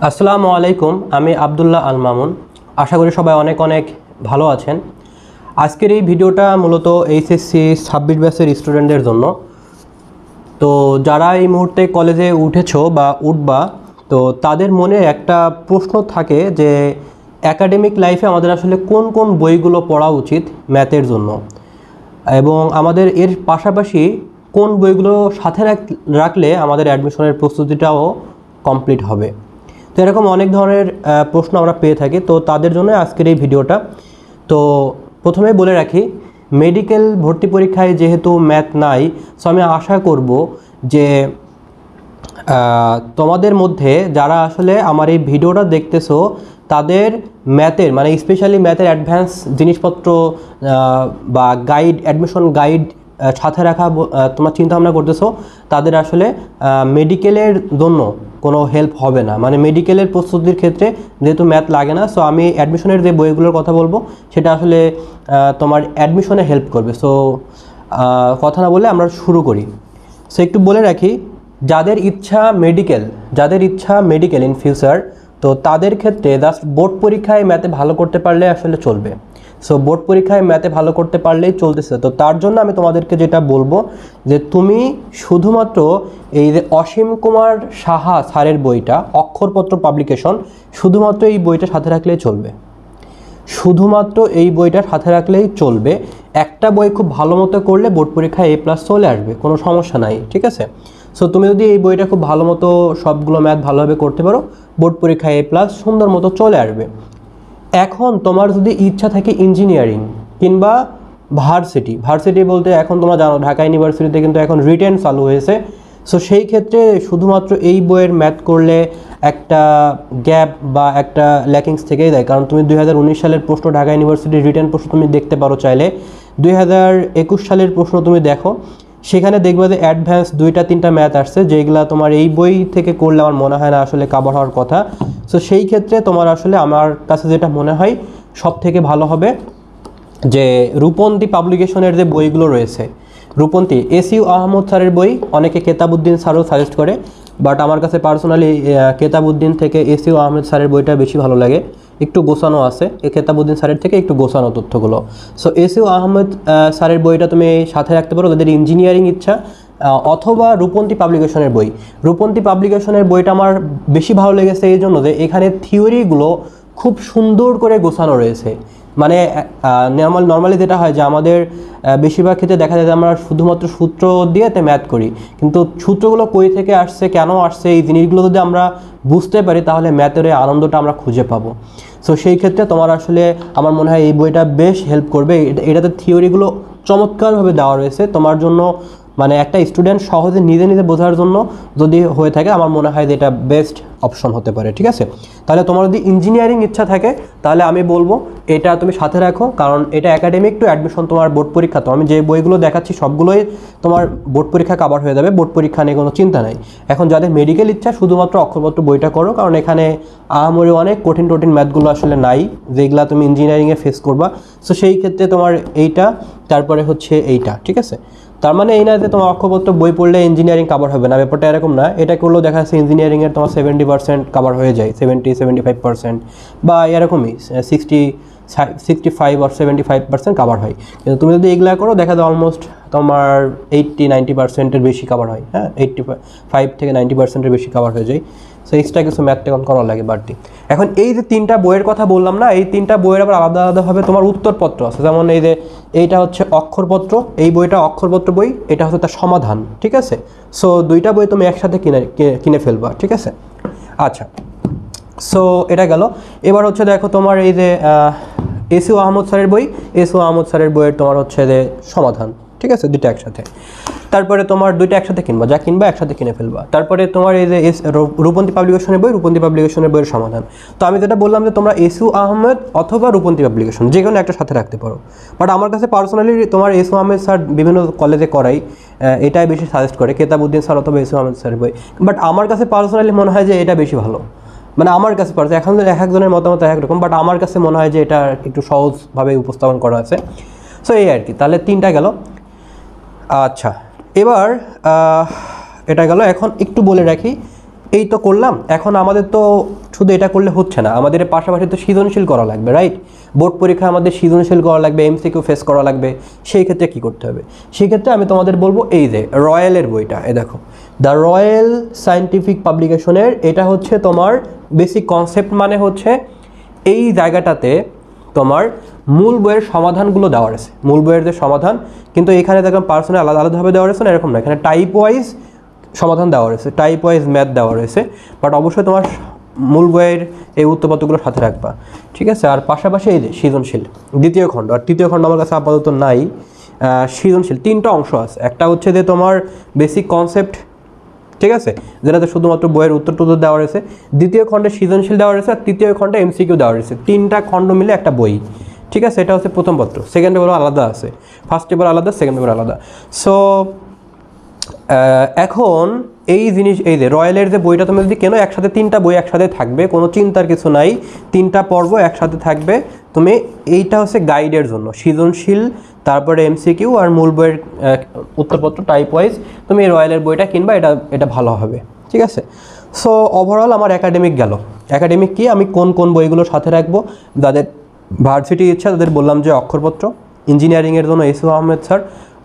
আসসালামু আলাইকুম, আমি আবদুল্লাহ আল মামুন আশা করি সবাই অনেক অনেক ভালো আছেন। আজকের এই ভিডিওটা মূলত এইচএসসি ছাব্বিশ ব্যাচের স্টুডেন্টদের জন্য। তো যারা এই মুহূর্তে কলেজে উঠেছো বা উঠবা, তো তাদের মনে একটা প্রশ্ন থাকে যে একাডেমিক লাইফে আমাদের আসলে কোন কোন বইগুলো পড়া উচিত ম্যাথের জন্য? এবং আমাদের এর পাশাপাশি কোন বইগুলো সাথে রাখ- রাখলে আমাদের অ্যাডমিশনের প্রস্তুতিটাও কমপ্লিট হবে? তো এরকম অনেক ধরনের প্রশ্ন আমরা পেয়ে থাকি। তো তাদের জন্য আজকের এই ভিডিওটা। তো প্রথমে বলে রাখি, মেডিকেল ভর্তি পরীক্ষায় যেহেতু ম্যাথ নাই সো আমি আশা করব যে তোমাদের মধ্যে যারা আসলে আমার এই ভিডিওটা দেখতেছো, তাদের ম্যাথের মানে স্পেশালি ম্যাথের অ্যাডভান্স জিনিসপত্র বা গাইড অ্যাডমিশন গাইড সাথে রাখা তোমরা চিন্তা ভাবনা করতেছো, তাদের আসলে মেডিকেলের জন্য কোনো হেল্প হবে না। মানে মেডিকেলের প্রস্তুতির ক্ষেত্রে যেহেতু ম্যাথ লাগে না সো আমি অ্যাডমিশনের যে বইগুলোর কথা বলব, সেটা আসলে তোমার অ্যাডমিশনে হেল্প করবে। সো কথা না বলে আমরা শুরু করি। সো একটু বলে রাখি, যাদের ইচ্ছা মেডিকেল যাদের ইচ্ছা মেডিকেল ইন ফিউচার তো তাদের ক্ষেত্রে জাস্ট বোর্ড পরীক্ষায় ম্যাথে ভালো করতে পারলে আসলে চলবে। সো বোর্ড পরীক্ষায় ম্যাথে ভালো করতে পারলেই চলতেছে। তো তার জন্য আমি তোমাদেরকে যেটা বলব, যে তুমি শুধুমাত্র এই যে অসীম কুমার সাহা স্যারের বইটা, অক্ষরপত্র পাবলিকেশন শুধুমাত্র এই বইটা সাথে রাখলেই চলবে। শুধুমাত্র এই বইটা সাথে রাখলেই চলবে। একটা বই খুব ভালো মতো করলে বোর্ড পরীক্ষায় এ প্লাস চলে আসবে, কোনো সমস্যা নাই, ঠিক আছে? সো তুমি যদি এই বইটা খুব ভালো মতো সবগুলো ম্যাথ ভালোভাবে করতে পারো, বোর্ড পরীক্ষায় এ প্লাস সুন্দর মতো চলে আসবে। এখন তোমার যদি ইচ্ছা থাকে ইঞ্জিনিয়ারিং কিংবা ভার্সিটি ভার্সিটি বলতে এখন তোমরা জানো, ঢাকা ইউনিভার্সিটিতে কিন্তু এখন রিটার্ন চালু হয়েছে। সো সেই ক্ষেত্রে শুধুমাত্র এই বইয়ের ম্যাথ করলে একটা গ্যাপ বা একটা ল্যাকিংস থেকেই দেয় কারণ তুমি দুই হাজার উনিশ সালের প্রশ্ন, ঢাকা ইউনিভার্সিটির রিটার্ন প্রশ্ন তুমি দেখতে পারো চাইলে। দুই হাজার একুশ সালের প্রশ্ন তুমি দেখো। সেখানে দেখবে যে অ্যাডভান্স দুইটা, তিনটা ম্যাথ আসছে, যেগুলা তোমার এই বই থেকে করলে আমার মনে হয় না আসলে কাভার হওয়ার কথা। সো সেই ক্ষেত্রে তোমার আসলে আমার কাছে যেটা মনে হয় সব থেকে ভালো হবে যে রূপন্তী পাবলিকেশনের যে বইগুলো রয়েছে, রূপন্তী, এস ইউ আহমদ স্যারের বই, অনেকে কেতাবুদ্দিন স্যারও সাজেস্ট করে বাট আমার কাছে পার্সোনালি কেতাবুদ্দিন থেকে এস ইউ আহমেদ স্যারের বইটা বেশি ভালো লাগে। একটু গোছানো আছে। এই কেতাবুদ্দিন স্যারের থেকে একটু গোছানো তথ্যগুলো। সো এস ইউ আহমেদ স্যারের বইটা তুমি সাথে রাখতে পারো। যাদের ইঞ্জিনিয়ারিং ইচ্ছা অথবা রূপন্তী পাবলিকেশনের বই। রূপন্তী পাবলিকেশনের বইটা আমার বেশি ভালো লেগেছে এই জন্য যে এখানে থিওরিগুলো খুব সুন্দর করে গোছানো রয়েছে। মানে নর্মাল নর্মালি যেটা হয় যে আমাদের বেশিরভাগ ক্ষেত্রে দেখা যায় যে আমরা শুধুমাত্র সূত্র দিয়ে তে ম্যাথ করি। কিন্তু সূত্রগুলো কই থেকে আসছে, কেন আসছে, এই জিনিসগুলো যদি আমরা বুঝতে পারি, তাহলে ম্যাথের আনন্দটা আমরা খুঁজে পাবো। সো সেই ক্ষেত্রে তোমার আসলে আমার মনে হয় এই বইটা বেশ হেল্প করবে। এটা- এটাতে থিওরিগুলো চমৎকারভাবে দেওয়া রয়েছে। তোমার জন্য মানে একটা স্টুডেন্ট সহজে নিজে নিজে বোঝার জন্য যদি হয়ে থাকে, আমার মনে হয় যে এটা বেস্ট অপশন হতে পারে, ঠিক আছে? তাহলে তোমার যদি ইঞ্জিনিয়ারিং ইচ্ছা থাকে, তাহলে আমি বলব এটা তুমি সাথে রাখো, কারণ এটা একাডেমিক টু অ্যাডমিশন তোমার বোর্ড পরীক্ষা। তো আমি যে বইগুলো দেখাচ্ছি, সবগুলোই তোমার বোর্ড পরীক্ষা কাবার হয়ে যাবে বোর্ড পরীক্ষা নিয়ে কোনো চিন্তা নাই। এখন যাদের মেডিকেল ইচ্ছা, শুধুমাত্র অক্ষরপত্র বইটা করো, কারণ এখানে আহামরি অনেক কঠিন টঠিন ম্যাথগুলো আসলে নাই, যেগুলো তুমি ইঞ্জিনিয়ারিংয়ে ফেস করবা। সো সেই ক্ষেত্রে তোমার এইটা, তারপরে হচ্ছে এইটা, ঠিক আছে? তার মানে এই না যে তোমার অক্ষপত্র বই পড়লে ইঞ্জিনিয়ারিং কাভার হবে না, ব্যাপারটা এরকম না। এটা করলেও দেখা যাচ্ছে ইঞ্জিনিয়ারিংয়ের তোমার সেভেন্টি পার্সেন্ট কাভার হয়ে যায় সেভেন্টি সেভেন্টি ফাইভ পার্সেন্ট বা এরকমই সিক্সটি সিক্সটি ফাইভ আর সেভেন্টি ফাইভ পার্সেন্ট কাভার হয়। কিন্তু তুমি যদি এগুলা করো, দেখা যায় অলমোস্ট তোমার এইট্টি নাইনটি পার্সেন্টের বেশি কাভার হয় হ্যাঁ? এইট্টি ফাইভ থেকে নাইনটি পার্সেন্টের বেশি কাভার হয়ে যায়। সো এক্সট্রা কিছু ম্যাথ টেকন করা লাগে বাড়তি। এখন এই যে তিনটা বইয়ের কথা বললাম না, এই তিনটা বইয়ের আবার আলাদা আলাদাভাবে তোমার উত্তরপত্র আছে। যেমন এই যে এইটা হচ্ছে অক্ষরপত্র, এই বইটা অক্ষরপত্র বই, এটা হচ্ছে তার সমাধান, ঠিক আছে? সো দুইটা বই তুমি একসাথে কিনে কিনে ফেলবা, ঠিক আছে? আচ্ছা। সো এটা গেল। এবার হচ্ছে দেখো তোমার এই যে এসিও আহমদ স্যারের বই এসিও আহমদ স্যারের বইয়ের তোমার হচ্ছে যে সমাধান। ঠিক আছে? দুইটা একসাথে। তারপরে তোমার দুইটা একসাথে কিনবা, যা কিনবা একসাথে কিনে ফেলবা। তারপরে তোমার এই যে এস- রূপন্তী পাবলিকেশনের বই, রূপন্তী পাবলিকেশনের বইয়ের সমাধান। তো আমি যেটা বললাম যে তোমরা এসু আহমেদ অথবা রূপন্তী পাবলিকেশন, যে কোনো একটা সাথে রাখতে পারো। বাট আমার কাছে পার্সোনালি তোমার এসু আহমেদ স্যার বিভিন্ন কলেজে করাই এটাই বেশি সাজেস্ট করে কেতাবুদ্দিন স্যার অথবা এসু আহমেদ স্যারের বই। বাট আমার কাছে পার্সোনালি মনে হয় যে এটা বেশি ভালো। মানে আমার কাছে পারছে এখন তো এক একজনের মতামত এক রকম বাট আমার কাছে মনে হয় যে এটা একটু সহজভাবে উপস্থাপন করা আছে। সো এই আর কি। তাহলে তিনটা গেল। আচ্ছা এবার এটা গেল, এখন একটু বলে রাখি, এই তো করলাম, এখন আমাদের তো শুধু এটা করলে হচ্ছে না, আমাদের পাশাপাশি তো সৃজনশীল করা লাগবে রাইট বোর্ড পরীক্ষা আমাদের সৃজনশীল করা লাগবে এমসিকিউ ফেস করা লাগবে, সেই ক্ষেত্রে কী করতে হবে? সেই ক্ষেত্রে আমি তোমাদের বলব এই যে রয়্যালের বইটা, এ দেখো দ্য রয়্যাল সায়েন্টিফিক পাবলিকেশনের এটা হচ্ছে তোমার বেসিক কনসেপ্ট মানে হচ্ছে, এই জায়গাটাতে তোমার মূল বইয়ের সমাধানগুলো দেওয়া আছে মূল বইয়ের যে সমাধান, কিন্তু এখানে দেখলাম পার্সোনাল আলাদা আলাদাভাবে দেওয়া রয়েছে না, এরকম না। এখানে টাইপ ওয়াইজ সমাধান দেওয়া রয়েছে টাইপ ওয়াইজ ম্যাথ দেওয়া রয়েছে। বাট অবশ্যই তোমার মূল বইয়ের এই উত্তরপত্রগুলো সাথে রাখবা। ঠিক আছে? আর পাশাপাশি এই যে সৃজনশীল, দ্বিতীয় খণ্ড। আর তৃতীয় খণ্ড আমার কাছে আপাতত নাই। সৃজনশীল তিনটা অংশ আছে। একটা হচ্ছে যে তোমার বেসিক কনসেপ্ট ঠিক আছে? যেটাতে শুধুমাত্র বইয়ের উত্তর টুত্তর দেওয়া রয়েছে। দ্বিতীয় খণ্ডে সৃজনশীল দেওয়া রয়েছে, আর তৃতীয় খণ্ডে এমসিকিউ দেওয়া রয়েছে। তিনটা খণ্ড মিলে একটা বই। ঠিক আছে? এটা হচ্ছে প্রথম পত্র। সেকেন্ড পেপার আলাদা আছে। ফার্স্ট পেপার আলাদা সেকেন্ড পেপার আলাদা। সো এখন এই জিনিস, এই যে রয়্যালের যে বইটা তুমি যদি কেন, একসাথে তিনটা বই একসাথে থাকবে, কোনো চিন্তার কিছু নাই। তিনটা পর্ব একসাথে থাকবে। তুমি এইটা হচ্ছে গাইডের জন্য। সৃজনশীল, তারপরে এমসিকিউ আর মূল বইয়ের উত্তরপত্র টাইপ ওয়াইজ তুমি এই রয়্যালের বইটা কিনবা, এটা এটা ভালো হবে। ঠিক আছে? সো ওভারঅল আমার একাডেমিক গেল। একাডেমিক কি? আমি কোন কোন বইগুলো সাথে রাখব? যাদের ভার্সিটি ইচ্ছা, তাদের বললাম যে অক্ষরপত্র, ইঞ্জিনিয়ারিংয়ের জন্য এসু আহমেদ স্যার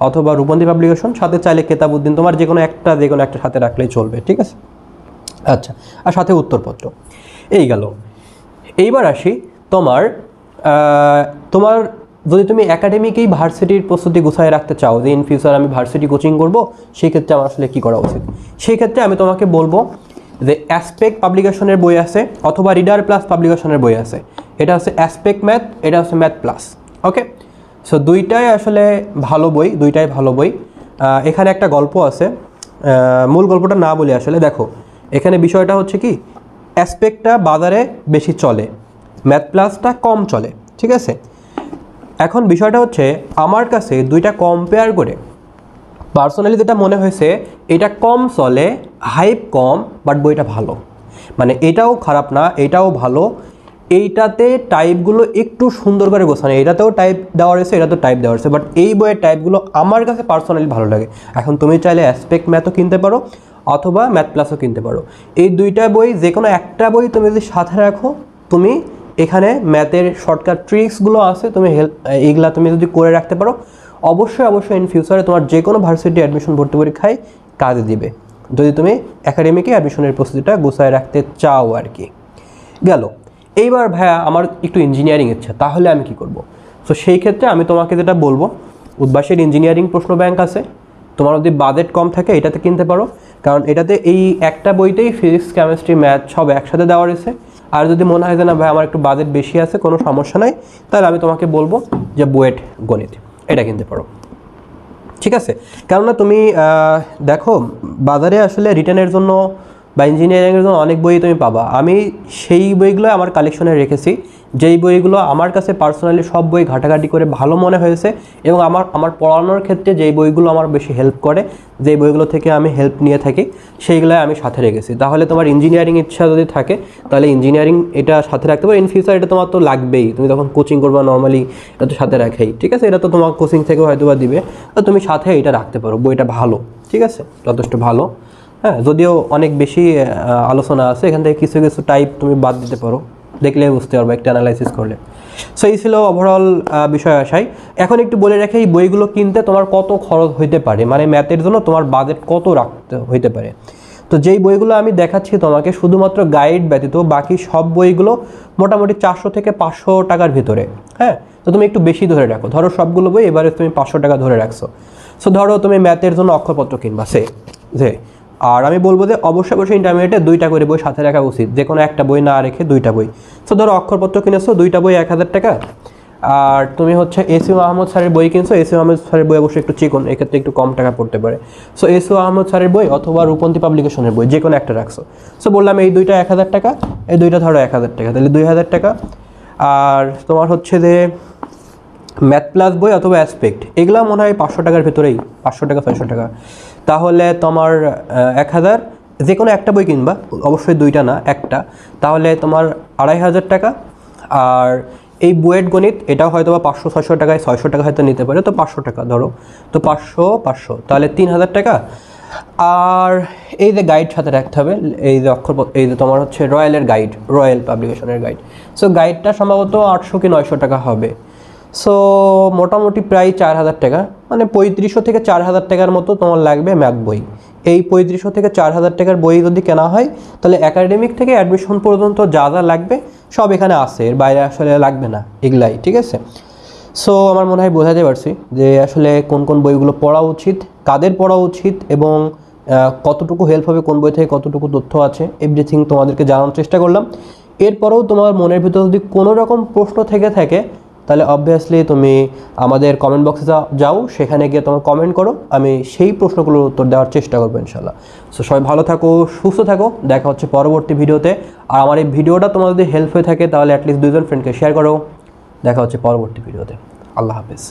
অথবা রূপন্তী পাবলিকেশন, সাথে চাইলে কেতাবুদ্দিন তোমার যে কোনো একটা যে কোনো একটা সাথে রাখলেই চলবে, ঠিক আছে? আচ্ছা আর সাথে উত্তরপত্র। এই গেল। এইবার আসি তোমার তোমার যদি তুমি একাডেমিকেই ভার্সিটির প্রস্তুতি গুছায় রাখতে চাও, যে ইন ফিউচার আমি ভার্সিটি কোচিং করব সেই ক্ষেত্রে আমার আসলে কী করা উচিত? সেই ক্ষেত্রে আমি তোমাকে বলব যে অ্যাসপেক্ট পাবলিকেশনের বই আছে অথবা রিডার প্লাস পাবলিকেশনের বই আছে। এটা হচ্ছে অ্যাসপেক্ট ম্যাথ এটা হচ্ছে ম্যাথ প্লাস ওকে সো দুইটাই আসলে ভালো বই, দুইটাই ভালো বই। এখানে একটা গল্প আছে। মূল গল্পটা না বলি আসলে দেখো, এখানে বিষয়টা হচ্ছে কি অ্যাসপেক্টটা বাজারে বেশি চলে ম্যাথ প্লাসটা কম চলে, ঠিক আছে? এখন বিষয়টা হচ্ছে, আমার কাছে দুইটা কম্পেয়ার করে পার্সোনালি যেটা মনে হয়েছে, এটা কম চলে হাইপ কম বাট বইটা ভালো। মানে এটাও খারাপ না, এটাও ভালো। এইটাতে টাইপগুলো একটু সুন্দর করে গোছানো। এটাতেও টাইপ দেওয়া রয়েছে, এটাতেও টাইপ দেওয়া রয়েছে। বাট এই বইয়ের টাইপগুলো আমার কাছে পার্সোনালি ভালো লাগে। এখন তুমি চাইলে অ্যাসপেক্ট ম্যাথও কিনতে পারো, অথবা ম্যাথ প্লাসও কিনতে পারো। এই দুইটা বই যে কোনো একটা বই তুমি যদি সাথে রাখো, তুমি এখানে ম্যাথের শর্টকাট ট্রিক্সগুলো আছে, তুমি হেল্প এইগুলা তুমি যদি করে রাখতে পারো, অবশ্যই অবশ্যই ইন ফিউচারে তোমার যে কোনো ভার্সিটি অ্যাডমিশন ভর্তি পরীক্ষায় কাজে দিবে। যদি তুমি একাডেমিকে অ্যাডমিশনের প্রস্তুতিটা গুছায় রাখতে চাও আর কি। গেল। এইবার ভাইয়া আমার একটু ইঞ্জিনিয়ারিং ইচ্ছা, তাহলে আমি কি করব? তো সেই ক্ষেত্রে আমি তোমাকে যেটা বলব উদ্বাসের ইঞ্জিনিয়ারিং প্রশ্ন ব্যাংক আছে। তোমার যদি বাজেট কম থাকে, এটাতে কিনতে পারো। কারণ এটাতে এই একটা বইতেই ফিজিক্স কেমিস্ট্রি ম্যাথ সব একসাথে দেওয়া রয়েছে। আর যদি মনে হয় যে না ভাই আমার একটু বাজেট বেশি আছে, কোনো সমস্যা নাই, তাহলে আমি তোমাকে বলব যে বুয়েট গণিত, এটা কিনতে পারো। ঠিক আছে? কেননা তুমি দেখো বাজারে আসলে রিটার্নের জন্য বা ইঞ্জিনিয়ারিংয়ের জন্য অনেক বই তুমি পাবা। আমি সেই বইগুলো আমার কালেকশনে রেখেছি। যেই বইগুলো আমার কাছে পার্সোনালি সব বই ঘাটাঘাটি করে ভালো মনে হয়েছে এবং আমার আমার পড়ানোর ক্ষেত্রে যেই বইগুলো আমার বেশি হেল্প করে, যেই বইগুলো থেকে আমি হেল্প নিয়ে থাকি সেইগুলো আমি সাথে রেখেছি। তাহলে তোমার ইঞ্জিনিয়ারিং ইচ্ছা যদি থাকে, তাহলে ইঞ্জিনিয়ারিং এটা সাথে রাখতে পারো। ইন ফিউচার এটা তোমার তো লাগবেই। তুমি যখন কোচিং করবা নর্মালি এটা তো সাথে রাখেই। ঠিক আছে? এটা তো তোমার কোচিং থেকে হয়তো বা দিবে। তো তুমি সাথে এটা রাখতে পারো। বইটা ভালো। ঠিক আছে? যথেষ্ট ভালো। হ্যাঁ যদিও অনেক বেশি আলোচনা আছে। এখান থেকে কিছু কিছু টাইপ তুমি বাদ দিতে পারো। দেখলে বুঝতে পারব, একটা অ্যানালাইসিস করলে। সো এই ছিল ওভারঅল বিষয় আসাই এখন একটু বলে রাখি, এই বইগুলো কিনতে তোমার কত খরচ হইতে পারে? মানে ম্যাথের জন্য তোমার বাজেট কত রাখতে হইতে পারে? তো যেই বইগুলো আমি দেখাচ্ছি তোমাকে, শুধুমাত্র গাইড ব্যতীত বাকি সব বইগুলো মোটামুটি চারশো থেকে পাঁচশো টাকার ভিতরে। হ্যাঁ? তো তুমি একটু বেশি ধরে রাখো। ধরো সবগুলো বই, এবারে তুমি পাঁচশো টাকা ধরে রাখছো। সো ধরো তুমি ম্যাথের জন্য অক্ষরপত্র কিনবা সে যে আর আমি বলব যে অবশ্যই অবশ্যই ইন্টারমিডিয়েটে দুইটা করে বই সাথে রাখা উচিত। যে কোনো একটা বই না রেখে দুইটা বই। সো ধরো অক্ষরপত্র কিনেছো, দুইটা বই এক হাজার টাকা। আর তুমি হচ্ছে এসি আহমদ স্যারের বই কিনছো এসি আহমদ স্যারের বই অবশ্যই একটু চিকন, এক্ষেত্রে একটু কম টাকা পড়তে পারে। সো এসি আহমদ স্যারের বই অথবা রূপন্তী পাবলিকেশনের বই যে কোনো একটা রাখছো। সো বললাম এই দুইটা এক হাজার টাকা, এই দুইটা ধরো এক হাজার টাকা, তাহলে দুই হাজার টাকা। আর তোমার হচ্ছে যে ম্যাথ প্লাস বই অথবা অ্যাসপেক্ট এগুলো মনে হয় পাঁচশো টাকার ভেতরেই, পাঁচশো টাকা, ছয়শো টাকা। তাহলে তোমার এক হাজার যে কোনো একটা বই কিনবা, অবশ্যই দুইটা না, একটা। তাহলে তোমার আড়াই হাজার টাকা, আর এই বুয়েট গণিত, এটাও হয়তো বা পাঁচশো, ছয়শো টাকায়, ছয়শো টাকা হয়তো নিতে পারে, তো পাঁচশো টাকা ধরো। তো পাঁচশো পাঁচশো, তাহলে তিন হাজার টাকা। আর এই যে গাইড সাথে রাখতে হবে, এই যে অক্ষর এই যে তোমার হচ্ছে রয়্যালের গাইড রয়্যাল পাবলিকেশনের গাইড সো গাইডটা সম্ভবত আটশো কি নয়শো টাকা হবে। সো মোটামুটি প্রায় চার হাজার টাকা। মানে পঁয়ত্রিশশো থেকে চার হাজার টাকার মতো তোমার লাগবে ম্যাথ বই। এই পঁয়ত্রিশশো থেকে চার হাজার টাকার বই যদি কেনা হয়, তাহলে একাডেমিক থেকে অ্যাডমিশন পর্যন্ত যা যা লাগবে, সব এখানে আছে। এর বাইরে আসলে লাগবে না, এগুলাই, ঠিক আছে? সো আমার মনে হয় বোঝাতে পারছি যে আসলে কোন কোন বইগুলো পড়া উচিত, কাদের পড়া উচিত, এবং কতটুকু হেল্প হবে কোন বই থেকে, কতটুকু তথ্য আছে এভরিথিং তোমাদেরকে জানানোর চেষ্টা করলাম। এরপরেও তোমার মনের ভিতর যদি কোনো রকম প্রশ্ন থেকে থাকে তাহলে অবভিয়াসলি তুমি আমাদের কমেন্ট বক্সে যাও, সেখানে গিয়ে তোমার কমেন্ট করো, আমি সেই প্রশ্নগুলোর উত্তর দেওয়ার চেষ্টা করব ইনশাল্লাহ সো সবাই ভালো থাকো, সুস্থ থাকো, দেখা হচ্ছে পরবর্তী ভিডিওতে। আর আমার এই ভিডিওটা তোমার যদি হেল্প হয়ে থাকে, তাহলে অ্যাটলিস্ট দুজন ফ্রেন্ডকে শেয়ার করো। দেখা হচ্ছে পরবর্তী ভিডিওতে। আল্লাহ হাফিজ।